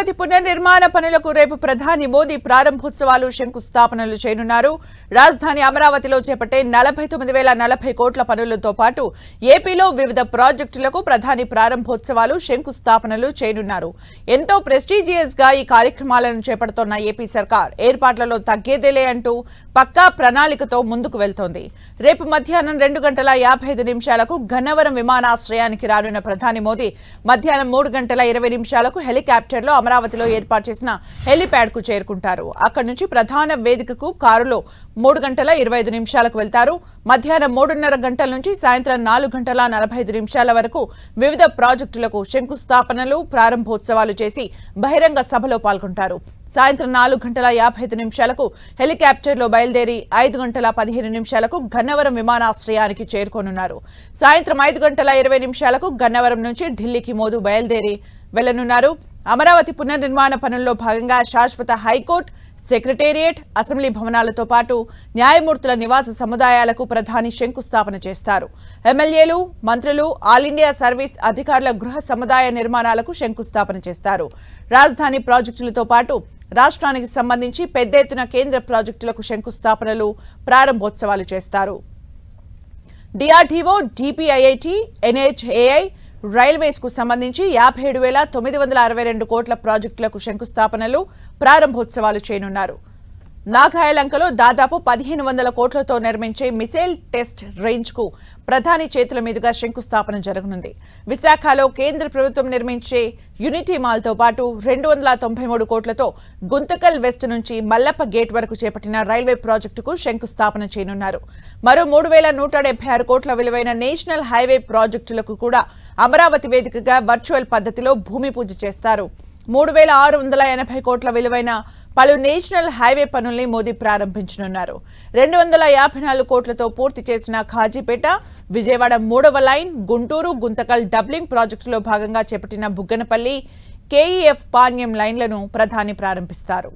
అమరావతి పునర్నిర్మాణ పనులకు రేపు ప్రధాని మోదీ ప్రారంభోత్సవాలు శంకుస్థాపనలు చేయనున్నారు. రాజధాని అమరావతిలో చేపట్టే నలభై తొమ్మిది వేల నలభై కోట్ల పనులతో పాటు ఏపీలో వివిధ ప్రాజెక్టులకు ప్రధాని ప్రారంభోత్సవాలు శంకుస్థాపనలు చేయనున్నారు. ఎంతో ప్రెస్టీజియస్గా ఈ కార్యక్రమాలను చేపడుతోన్న ఏపీ సర్కార్ ఏర్పాట్లలో తగ్గేదేలే అంటూ పక్కా ప్రణాళికతో ముందుకు వెళ్తోంది. రేపు మధ్యాహ్నం రెండు గంటల యాభై ఐదు నిమిషాలకు గన్నవరం విమానాశ్రయానికి రానున్న ప్రధాని మోదీ మధ్యాహ్నం మూడు గంటల ఇరవై నిమిషాలకు హెలికాప్టర్లో అమరావతిలో ఏర్పాటు చేసిన హెలిప్యాడ్కు చేరుకుంటారు. అక్కడి నుంచి ప్రధాన వేదికకు కారులో మూడు గంటల ఇరవై ఐదు నిమిషాలకు వెళ్తారు. మధ్యాహ్నం మూడున్నర గంటల నుంచి సాయంత్రం నాలుగు గంటల నలభై ఐదు నిమిషాల వరకు వివిధ ప్రాజెక్టులకు శంకుస్థాపనలు ప్రారంభోత్సవాలు చేసి బహిరంగ సభలో పాల్గొంటారు. సాయంత్రం నాలుగు గంటల యాభై ఐదు నిమిషాలకు హెలికాప్టర్లో బయలుదేరి ఐదు గంటల పదిహేను నిమిషాలకు గన్నవరం విమానాశ్రయానికి చేరుకోనున్నారు. సాయంత్రం ఐదు గంటల ఇరవై నిమిషాలకు గన్నవరం నుంచి ఢిల్లీకి మోదు బయలుదేరి వెళ్ళనున్నారు అమరావతి పునర్నిర్మాణ పనుల్లో భాగంగా శాశ్వత హైకోర్టు సెక్రటేరియట్ అసెంబ్లీ భవనాలతో పాటు న్యాయమూర్తుల నివాస సముదాయాలకు ప్రధాని శంకుస్థాపన చేస్తారు. ఎమ్మెల్యేలు మంత్రులు ఆల్ ఇండియా సర్వీస్ అధికారుల గృహ సముదాయ నిర్మాణాలకు శంకుస్థాపన చేస్తారు. రాజధాని ప్రాజెక్టులతో పాటు రాష్ట్రానికి సంబంధించి పెద్ద ఎత్తున కేంద్ర ప్రాజెక్టులకు శంకుస్థాపనలు ప్రారంభోత్సవాలు చేస్తారు. డిఆర్డీఓ డిపిఐఐటి ఎన్హెచ్ఏఐ రైల్వేస్కు సంబంధించి యాభై ఏడు వేల తొమ్మిది వందల అరవై రెండు కోట్ల ప్రాజెక్టులకు శంకుస్థాపనలు ప్రారంభోత్సవాలు చేయనున్నారు. నాగాయలంకలో దాదాపు పదిహేను వందల కోట్లతో నిర్మించే మిసైల్ టెస్ట్ రేంజ్కు ప్రధాని చేతుల మీదుగా శంకుస్థాపన జరగనుంది. విశాఖలో కేంద్ర ప్రభుత్వం నిర్మించే యూనిటీ మాల్తో పాటు రెండు వందల తొంభై మూడు కోట్లతో గుంతకల్ వెస్ట్ నుంచి మల్లప్ప గేట్ వరకు చేపట్టిన రైల్వే ప్రాజెక్టుకు శంకుస్థాపన చేయనున్నారు. మరో మూడు వేల నూట డెబ్బై ఆరు కోట్ల విలువైన నేషనల్ హైవే ప్రాజెక్టులకు కూడా అమరావతి వేదికగా వర్చువల్ పద్ధతిలో భూమి పూజ చేస్తారు. మూడు వేల ఆరు వందల ఎనభై కోట్ల విలువైన పలు నేషనల్ హైవే పనుల్ని మోదీ ప్రారంభించనున్నారు. రెండు వందల యాభై నాలుగు కోట్లతో పూర్తి చేసిన ఖాజీపేట విజయవాడ మూడవ లైన్ గుంటూరు గుంతకల్ డబ్లింగ్ ప్రాజెక్టులో భాగంగా చేపట్టిన బుగ్గనపల్లి కేఈఎఫ్ పాణ్యం లైన్లను ప్రధాని ప్రారంభిస్తారు.